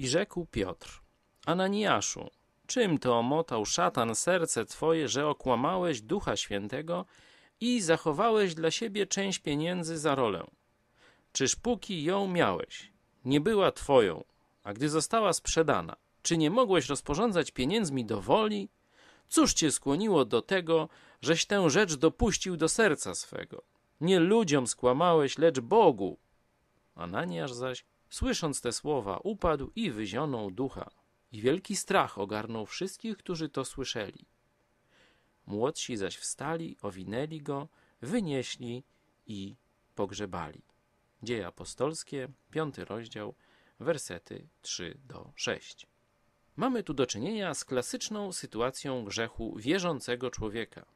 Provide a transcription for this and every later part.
I rzekł Piotr, Ananiaszu, czym to omotał szatan serce twoje, że okłamałeś Ducha Świętego i zachowałeś dla siebie część pieniędzy za rolę? Czyż póki ją miałeś, nie była twoją, a gdy została sprzedana, czy nie mogłeś rozporządzać pieniędzmi do woli? Cóż cię skłoniło do tego, żeś tę rzecz dopuścił do serca swego? Nie ludziom skłamałeś, lecz Bogu. Ananiasz zaś, słysząc te słowa, upadł i wyzionął ducha. I wielki strach ogarnął wszystkich, którzy to słyszeli. Młodsi zaś wstali, owinęli go, wynieśli i pogrzebali. Dzieje apostolskie, piąty rozdział, wersety 3 do 6. Mamy tu do czynienia z klasyczną sytuacją grzechu wierzącego człowieka.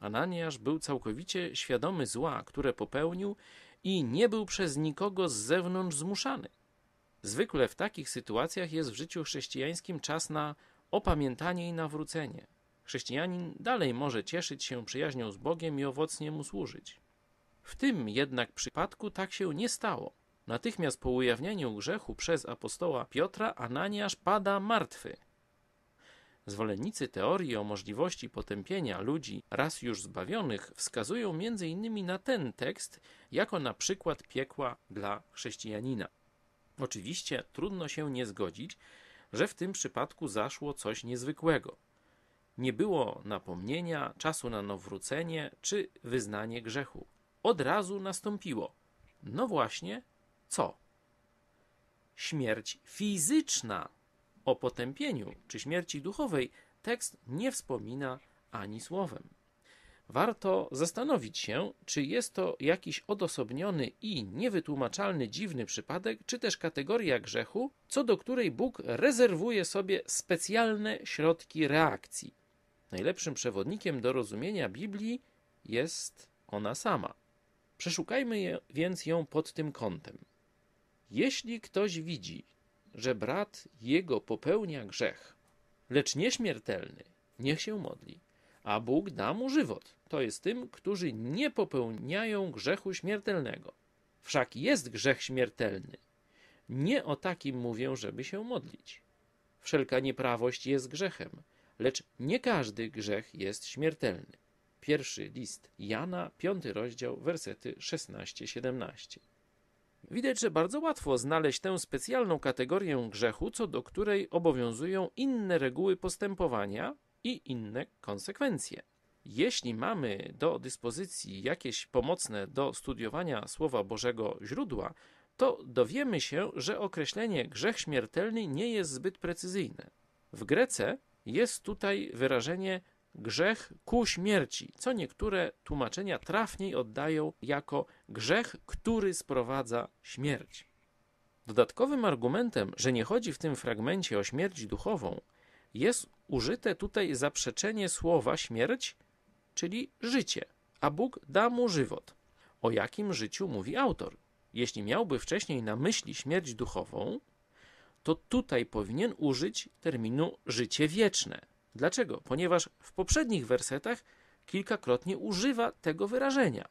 Ananiasz był całkowicie świadomy zła, które popełnił i nie był przez nikogo z zewnątrz zmuszany. Zwykle w takich sytuacjach jest w życiu chrześcijańskim czas na opamiętanie i nawrócenie. Chrześcijanin dalej może cieszyć się przyjaźnią z Bogiem i owocnie mu służyć. W tym jednak przypadku tak się nie stało. Natychmiast po ujawnieniu grzechu przez apostoła Piotra Ananiasz pada martwy. Zwolennicy teorii o możliwości potępienia ludzi raz już zbawionych wskazują m.in. na ten tekst jako na przykład piekła dla chrześcijanina. Oczywiście trudno się nie zgodzić, że w tym przypadku zaszło coś niezwykłego. Nie było napomnienia, czasu na nawrócenie czy wyznanie grzechu. Od razu nastąpiło. No właśnie, co? Śmierć fizyczna. O potępieniu czy śmierci duchowej tekst nie wspomina ani słowem. Warto zastanowić się, czy jest to jakiś odosobniony i niewytłumaczalny dziwny przypadek, czy też kategoria grzechu, co do której Bóg rezerwuje sobie specjalne środki reakcji. Najlepszym przewodnikiem do rozumienia Biblii jest ona sama. Przeszukajmy je, więc ją pod tym kątem. Jeśli ktoś widzi, że brat jego popełnia grzech, lecz nieśmiertelny, niech się modli, a Bóg da mu żywot. To jest tym, którzy nie popełniają grzechu śmiertelnego. Wszak jest grzech śmiertelny. Nie o takim mówię, żeby się modlić. Wszelka nieprawość jest grzechem, lecz nie każdy grzech jest śmiertelny. Pierwszy list Jana, piąty rozdział, wersety 16-17. Widać, że bardzo łatwo znaleźć tę specjalną kategorię grzechu, co do której obowiązują inne reguły postępowania i inne konsekwencje. Jeśli mamy do dyspozycji jakieś pomocne do studiowania Słowa Bożego źródła, to dowiemy się, że określenie grzech śmiertelny nie jest zbyt precyzyjne. W Grece jest tutaj wyrażenie grzech ku śmierci, co niektóre tłumaczenia trafniej oddają jako grzech, który sprowadza śmierć. Dodatkowym argumentem, że nie chodzi w tym fragmencie o śmierć duchową, jest użyte tutaj zaprzeczenie słowa śmierć, czyli życie, a Bóg da mu żywot. O jakim życiu mówi autor? Jeśli miałby wcześniej na myśli śmierć duchową, to tutaj powinien użyć terminu życie wieczne. Dlaczego? Ponieważ w poprzednich wersetach kilkakrotnie używa tego wyrażenia.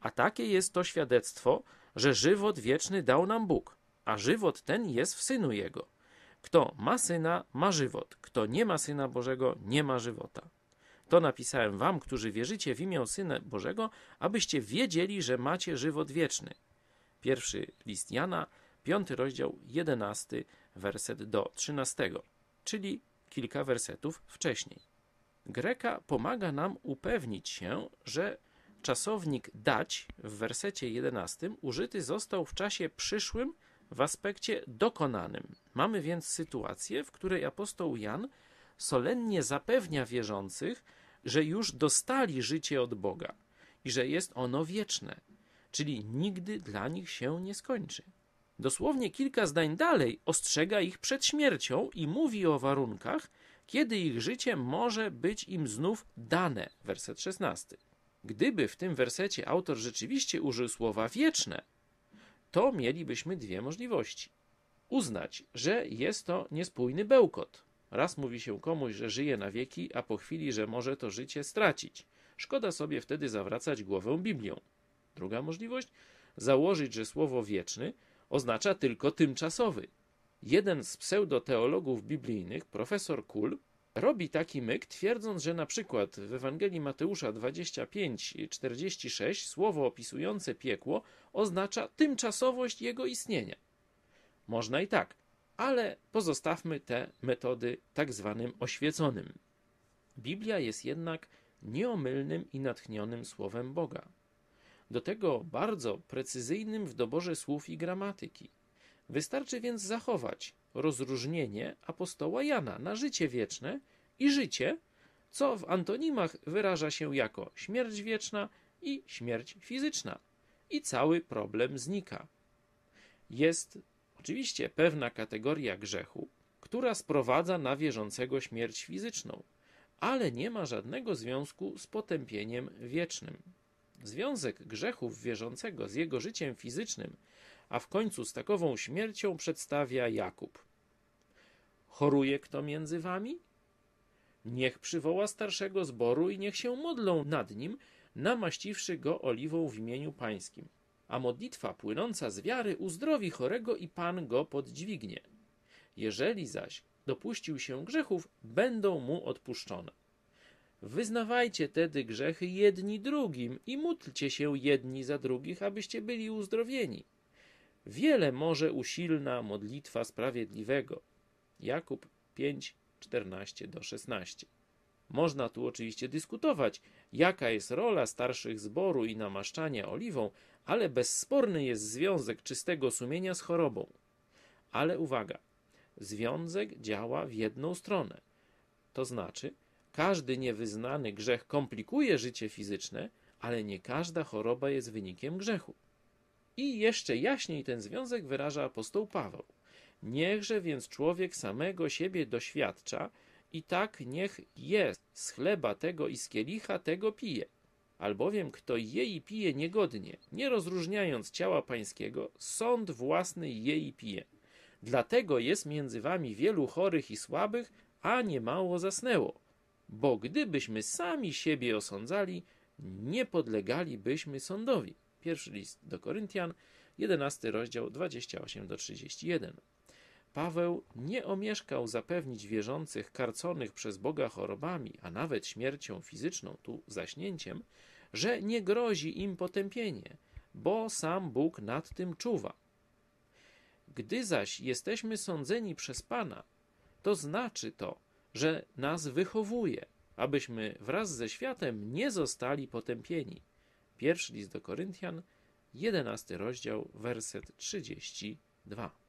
A takie jest to świadectwo, że żywot wieczny dał nam Bóg, a żywot ten jest w synu jego. Kto ma syna, ma żywot. Kto nie ma syna Bożego, nie ma żywota. To napisałem wam, którzy wierzycie w imię Syna Bożego, abyście wiedzieli, że macie żywot wieczny. Pierwszy list Jana, piąty rozdział, jedenasty werset do trzynastego, czyli kilka wersetów wcześniej. Greka pomaga nam upewnić się, że czasownik dać w wersecie jedenastym użyty został w czasie przyszłym w aspekcie dokonanym. Mamy więc sytuację, w której apostoł Jan solennie zapewnia wierzących, że już dostali życie od Boga i że jest ono wieczne, czyli nigdy dla nich się nie skończy. Dosłownie kilka zdań dalej ostrzega ich przed śmiercią i mówi o warunkach, kiedy ich życie może być im znów dane. Werset 16. Gdyby w tym wersecie autor rzeczywiście użył słowa wieczne, to mielibyśmy dwie możliwości. Uznać, że jest to niespójny bełkot. Raz mówi się komuś, że żyje na wieki, a po chwili, że może to życie stracić. Szkoda sobie wtedy zawracać głowę Biblią. Druga możliwość założyć, że słowo wieczny oznacza tylko tymczasowy. Jeden z pseudoteologów biblijnych, profesor Kuhl, robi taki myk, twierdząc, że na przykład w Ewangelii Mateusza 25:46 słowo opisujące piekło oznacza tymczasowość jego istnienia. Można i tak, ale pozostawmy te metody tak zwanym oświeconym. Biblia jest jednak nieomylnym i natchnionym słowem Boga. Do tego bardzo precyzyjnym w doborze słów i gramatyki. Wystarczy więc zachować rozróżnienie apostoła Jana na życie wieczne i życie, co w antonimach wyraża się jako śmierć wieczna i śmierć fizyczna. I cały problem znika. Jest oczywiście pewna kategoria grzechu, która sprowadza na wierzącego śmierć fizyczną, ale nie ma żadnego związku z potępieniem wiecznym. Związek grzechów wierzącego z jego życiem fizycznym, a w końcu z takową śmiercią przedstawia Jakub. Choruje kto między wami? Niech przywoła starszego zboru i niech się modlą nad nim, namaściwszy go oliwą w imieniu pańskim. A modlitwa płynąca z wiary uzdrowi chorego i Pan go podźwignie. Jeżeli zaś dopuścił się grzechów, będą mu odpuszczone. Wyznawajcie tedy grzechy jedni drugim i módlcie się jedni za drugich, abyście byli uzdrowieni. Wiele może usilna modlitwa sprawiedliwego. Jakub 5, 14 do 16. Można tu oczywiście dyskutować, jaka jest rola starszych zboru i namaszczania oliwą, ale bezsporny jest związek czystego sumienia z chorobą. Ale uwaga, związek działa w jedną stronę. To znaczy, każdy niewyznany grzech komplikuje życie fizyczne, ale nie każda choroba jest wynikiem grzechu. I jeszcze jaśniej ten związek wyraża apostoł Paweł. Niechże więc człowiek samego siebie doświadcza i tak niech jest z chleba tego i z kielicha tego pije. Albowiem kto je i pije niegodnie, nie rozróżniając ciała pańskiego, sąd własny je i pije. Dlatego jest między wami wielu chorych i słabych, a niemało zasnęło. Bo gdybyśmy sami siebie osądzali, nie podlegalibyśmy sądowi. Pierwszy list do Koryntian, 11 rozdział 28 do 31. Paweł nie omieszkał zapewnić wierzących karconych przez Boga chorobami, a nawet śmiercią fizyczną, tu zaśnięciem, że nie grozi im potępienie, bo sam Bóg nad tym czuwa. Gdy zaś jesteśmy sądzeni przez Pana, to znaczy to, że nas wychowuje, abyśmy wraz ze światem nie zostali potępieni. Pierwszy list do Koryntian, 11 rozdział, werset 32.